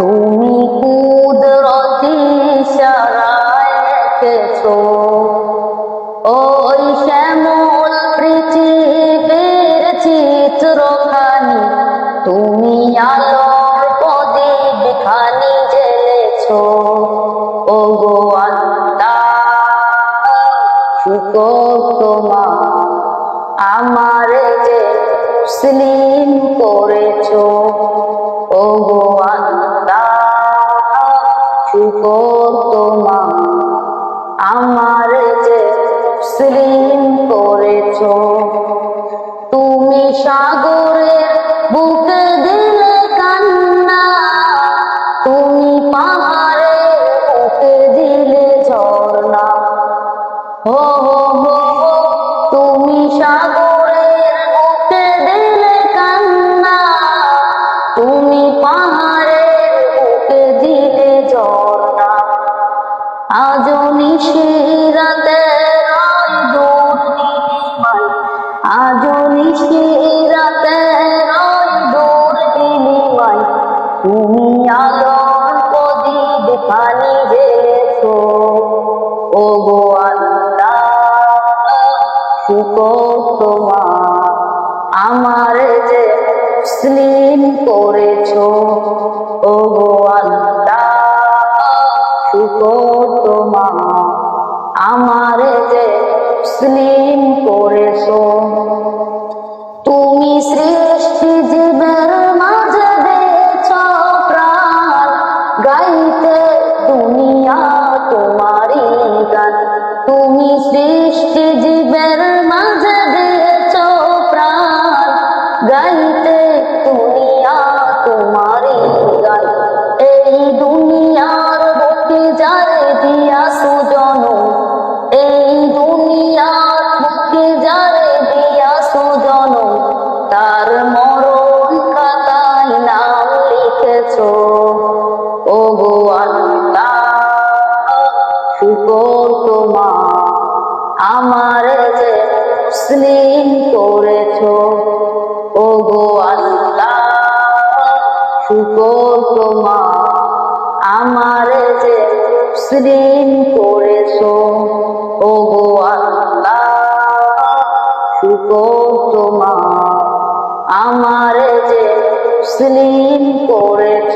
তুমি কুদরতি সারায় ওই শ্যামল পৃথিবীর চিত্রখানি তুমি আলোর প্রদীপ খানি জেলেছো ও গো আত্মা শুকর তোমার আমার যে মুসলিম শুকর তোমার আমার যে মুসলিম করেছ? তুমি সাগরের বুকে দিলে কান্না, তুমি পাহাড়ের বুকে দিলে ঝর্ণা। হো হো হো তুমি সাগরের বুকে দিলে কান্না, তুমি পাহাড়ের আজ দূর নীলিমায় আজ নিশিরাতে রয় দূর নীলিমায় তুমি আলোর প্রদীপ পানি জেলেছো ও গো শুকর তোমার। আমার যে স্লিম করেছ। ও গো আল্লাহ মুসলিম করেছ। তুমি সৃষ্টি জীবের মাঝে দেছ প্রাণ। গাইতে দুনিয়া তোমারই গান। তুমি সৃষ্টি লিখেছো ও শুকর আমার যে মুসলিম করেছ ও গো আল্লাহ, শুকর তোমার। আমার যে মুসলিম করেছ ও গো আল্লাহ, শুকর তসলিম করেছ